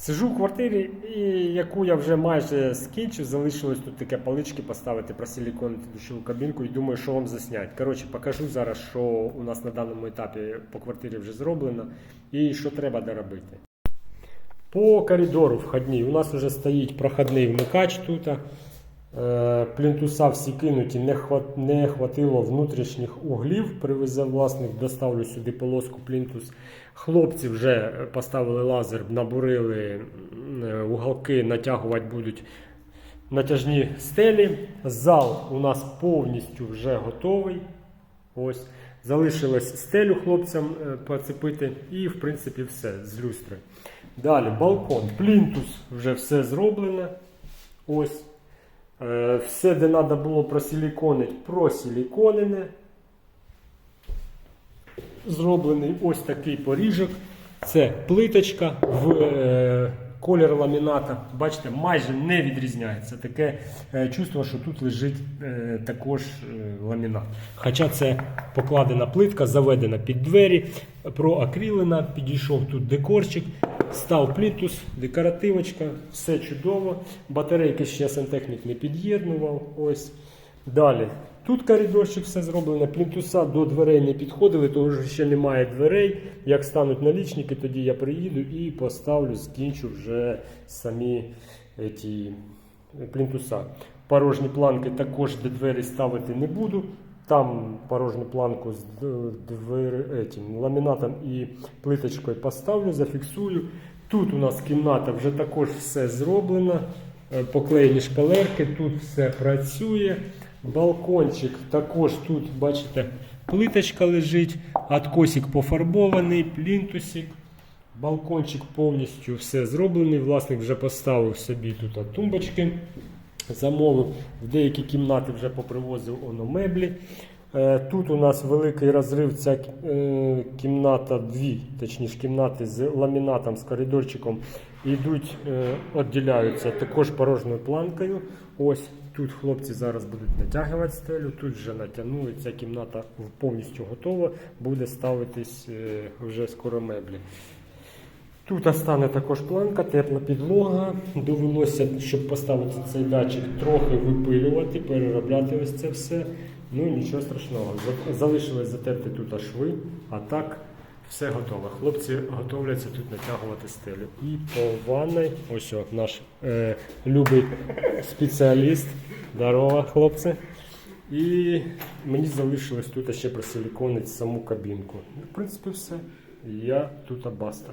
Сижу в квартирі, і яку я вже майже скінчив, залишилось тут таке палички поставити, просиліконити душову кабінку і думаю, що вам заснять. Коротше, покажу зараз, що у нас на даному етапі по квартирі вже зроблено і що треба доробити. По коридору входній у нас вже стоїть проходний вмикач тут. Е, Плінтуса всі кинуті, не, хват, не хватило внутрішніх углів. Привезе власник, доставлю сюди полоску плінтус. Хлопці вже поставили лазер, набурили е, уголки, натягувати будуть натяжні стелі. Зал у нас повністю вже готовий. Ось. Залишилось стелю хлопцям е, поцепити і, в принципі, все з люстри. Далі балкон. Плінтус вже все зроблено. Ось. Е, Все, де треба було просиліконити, просиліконене. Зроблений ось такий поріжок. Це плиточка в е, колір ламіната. Бачите, майже не відрізняється. Таке е, чувство, що тут лежить е, також е, ламінат. Хоча це покладена плитка, заведена під двері, проакрилена, підійшов тут декорчик, став плінтус, декоративочка, все чудово. Батарейки ще сантехнік не під'єднував. Ось. Далі. Тут коридорчик все зроблено, плінтуса до дверей не підходили, тому що ще немає дверей. Як стануть налічники, тоді я приїду і поставлю, скінчу вже самі ті плінтуса. Порожні планки також де двері ставити не буду. Там порожню планку з двер, етім, ламінатом і плиточкою поставлю, зафіксую. Тут у нас кімната вже також все зроблено. Е, Поклеєні шпалерки, тут все працює. Балкончик також тут, бачите, плиточка лежить, откосик пофарбований, плінтусик. Балкончик повністю все зроблений. Власник вже поставив собі тут тумбочки. Замовив в деякі кімнати вже попривозив оно меблі. Е, Тут у нас великий розрив. Ця е, кімната, дві, точніше кімнати з ламінатом, з коридорчиком йдуть, е, відділяються також порожньою планкою. Ось тут хлопці зараз будуть натягувати стелю. Тут вже натягнули. Ця кімната повністю готова. Буде ставитись вже скоро меблі. Тут стане також планка, тепла підлога. Довелося, щоб поставити цей датчик, трохи випилювати, переробляти ось це все. Ну нічого страшного. Залишилось затерти тут шви, а так все готове. Хлопці готовляться тут натягувати стелю. І по ванной, ось о, наш е, любий спеціаліст. Здорово, хлопці. І мені залишилось тут ще просиліконити саму кабінку. В принципі, все. Я тут баста.